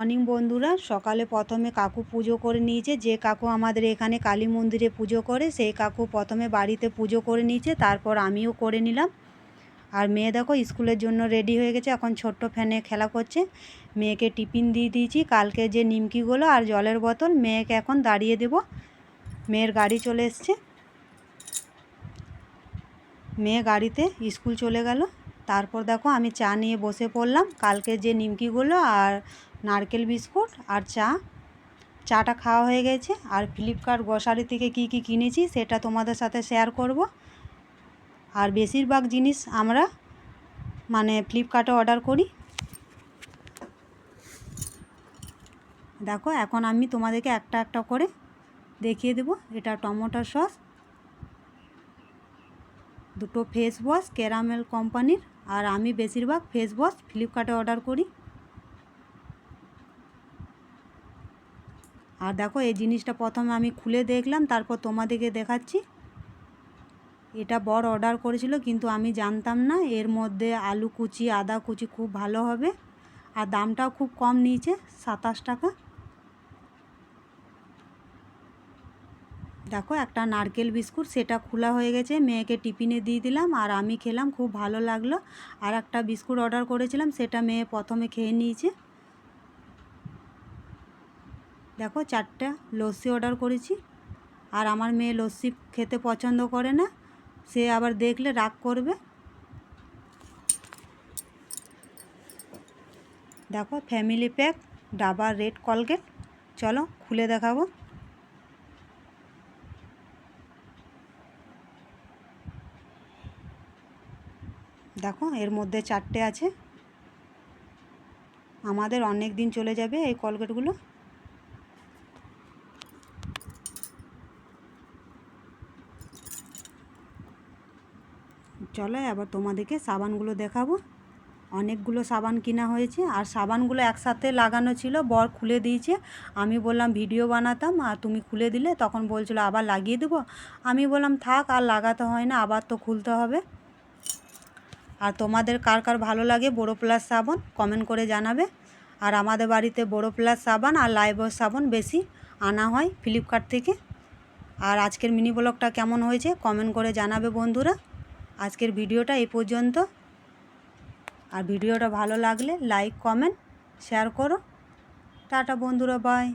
Morning বন্ধুরা, সকালে প্রথমে কাকু পুজো করে নিয়েছে, যে কাকু আমাদের এখানে কালী মন্দিরে পুজো করে, সেই কাকু প্রথমে বাড়িতে পুজো করে নিয়েছে, তারপর আমিও করে নিলাম। আর মেয়ে দেখো স্কুলের জন্য রেডি হয়ে গেছে, এখন ছোট্ট ফ্যানে খেলা করছে। মেয়েকে টিফিন দিয়ে দিয়েছি, কালকে যে নিমকিগুলো আর জলের বোতল, মেয়েকে এখন দাঁড়িয়ে দেব। মেয়ের গাড়ি চলে এসছে। মেয়ে গাড়িতে স্কুল চলে গেল। তারপর দেখো আমি চা নিয়ে বসে পড়লাম। কালকে যে নিমকিগুলো আর নারকেল বিস্কুট আর চা, চাটা খাওয়া হয়ে গেছে। আর ফ্লিপকার্ট গ্রসারি থেকে কি কি কিনেছি সেটা তোমাদের সাথে শেয়ার করব। আর বেশিরভাগ জিনিস আমরা মানে ফ্লিপকার্টে অর্ডার করি। দেখো এখন আমি তোমাদেরকে একটা একটা করে দেখিয়ে দেব। এটা টমেটো সস, দুটো ফেস ওয়াশ ক্যারামেল কোম্পানির আর আমি বেশিরভাগ ফেস ওয়াশ ফ্লিপকার্টে অর্ডার করি। আর দেখো, এই জিনিসটা প্রথমে আমি খুলে দেখলাম, তারপর তোমাদেরকে দেখাচ্ছি। এটা বড় অর্ডার করেছিল, কিন্তু আমি জানতাম না, এর মধ্যে আলু কুচি, আদা কুচি খুব ভালো হবে। আর দামটাও খুব কম নিয়েছে, সাতাশ টাকা। দেখো, একটা নারকেল বিস্কুট, সেটা খোলা হয়ে গেছে, মেয়েকে টিফিনে দিয়ে দিলাম, আর আমি খেলাম, খুব ভালো লাগল। আর একটা বিস্কুট অর্ডার করেছিলাম, সেটা মেয়ে প্রথমে খেয়ে নিয়েছে। দেখো, চারটা লস্যি অর্ডার করেছি, আর আমার মেয়ে লস্যি খেতে পছন্দ করে না, সে আবার দেখলে রাগ করবে। দেখো family pack Dabur red Colgate চলো, খুলে দেখাবো। দেখো, এর মধ্যে চারটে আছে। আমাদের অনেক দিন চলে যাবে এই কলগেটগুলো। চলো এবার তোমাদেরকে সাবানগুলো দেখাবো। অনেকগুলো সাবান কিনা হয়েছে, আর সাবানগুলো একসাথে লাগানো ছিল, বর খুলে দিয়েছে। আমি বললাম, ভিডিও বানাতাম, আর তুমি খুলে দিলে? তখন বলছিল, আবার লাগিয়ে দেবো? আমি বললাম, থাক, আর লাগাতে হয় না, আবার তো খুলতে হবে। আর তোমাদের কার কার ভালো লাগে বড়ো প্লাস সাবান কমেন্ট করে জানাবে। আর আমাদের বাড়িতে বড়ো প্লাস সাবান আর লাইবয় সাবান বেশি আনা হয় ফ্লিপকার্ট থেকে। আর আজকের মিনি ব্লগটা কেমন হয়েছে কমেন্ট করে জানাবে বন্ধুরা। আজকের ভিডিওটা এই পর্যন্ত। আর ভিডিওটা ভালো লাগলে লাইক, কমেন্ট, শেয়ার করো। টাটা বন্ধুরা, বাই।